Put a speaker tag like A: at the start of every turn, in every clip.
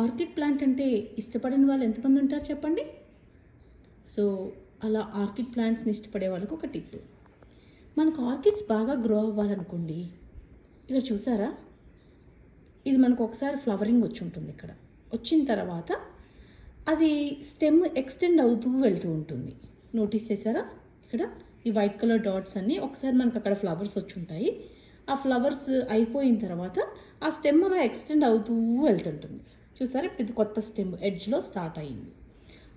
A: Orchid plant అంటే ఇష్టపడని వాళ్ళు ఎంతమంది ఉంటారు చెప్పండి? సో అలా ఆర్కిడ్ ప్లాంట్స్ని ఇష్టపడే వాళ్ళకి ఒక టిప్. మనకు ఆర్కిడ్స్ బాగా గ్రో అవ్వాలనుకోండి ఇక్కడ చూసారా? ఇది మనకు ఒకసారి ఫ్లవరింగ్ వచ్చి ఉంటుంది ఇక్కడ. వచ్చిన తర్వాత అది స్టెమ్ ఎక్స్టెండ్ అవుతూ వెళ్తూ ఉంటుంది. నోటీస్ చేశారా? ఇక్కడ ఈ వైట్ కలర్ డాట్స్ అన్నీ ఒకసారి మనకు అక్కడ ఫ్లవర్స్ వచ్చి ఉంటాయి. ఆ ఫ్లవర్స్ అయిపోయిన తర్వాత ఆ స్టెమ్ అలా ఎక్స్టెండ్ అవుతూ వెళ్తుంటుంది. చూసారా? ఇప్పుడు ఇది కొత్త స్టెమ్ ఎడ్జ్లో స్టార్ట్ అయింది.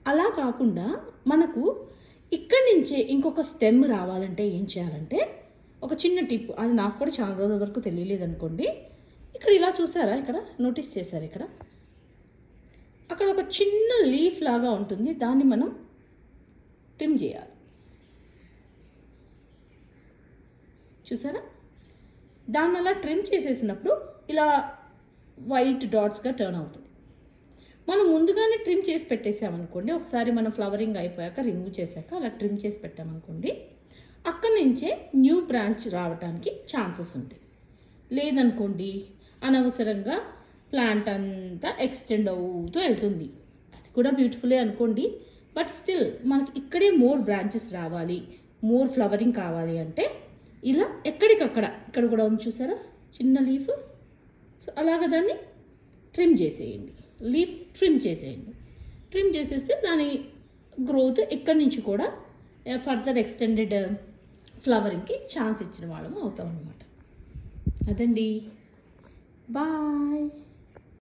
A: అలా కాకుండా మనకు ఇక్కడి నుంచే ఇంకొక స్టెమ్ రావాలంటే ఏం చేయాలంటే ఒక చిన్న టిప్ అది నాకు కూడా చాలా రోజుల వరకు తెలియలేదు అనుకోండి ఇక్కడ ఇలా చూసారా? ఇక్కడ నోటీస్ చేశారు ఇక్కడ. అక్కడ ఒక చిన్న లీఫ్ లాగా ఉంటుంది దాన్ని మనం ట్రిమ్ చేయాలి. చూసారా? దాన్ని అలా ట్రిమ్ చేసేసినప్పుడు ఇలా వైట్ డాట్స్గా టర్న్ అవుతుంది. మనం ముందుగానే ట్రిమ్ చేసి పెట్టేసామనుకోండి ఒకసారి మనం ఫ్లవరింగ్ అయిపోయాక రిమూవ్ చేశాక అలా ట్రిమ్ చేసి పెట్టామనుకోండి అక్కడి నుంచే న్యూ బ్రాంచ్ రావడానికి ఛాన్సెస్ ఉంటాయి. లేదనుకోండి అనవసరంగా ప్లాంట్ అంతా ఎక్స్టెండ్ అవుతూ వెళ్తుంది. అది కూడా బ్యూటిఫుల్లే అనుకోండి బట్ స్టిల్ మనకి ఇక్కడే మోర్ బ్రాంచెస్ రావాలి మోర్ ఫ్లవరింగ్ కావాలి అంటే ఇలా ఎక్కడికక్కడ ఇక్కడ కూడా ఉంది చూసారా? చిన్న లీఫ్ సో అలాగ దాన్ని ట్రిమ్ చేసేయండి. లీఫ్ ట్రిమ్ చేసేయండి. ట్రిమ్ చేసేస్తే దాని గ్రోత్ ఎక్కడి నుంచి కూడా ఫర్దర్ ఎక్స్టెండెడ్ ఫ్లవరింగ్కి ఛాన్స్ ఇచ్చిన వాళ్ళము అవుతాం అనమాట అదండి. బాయ్.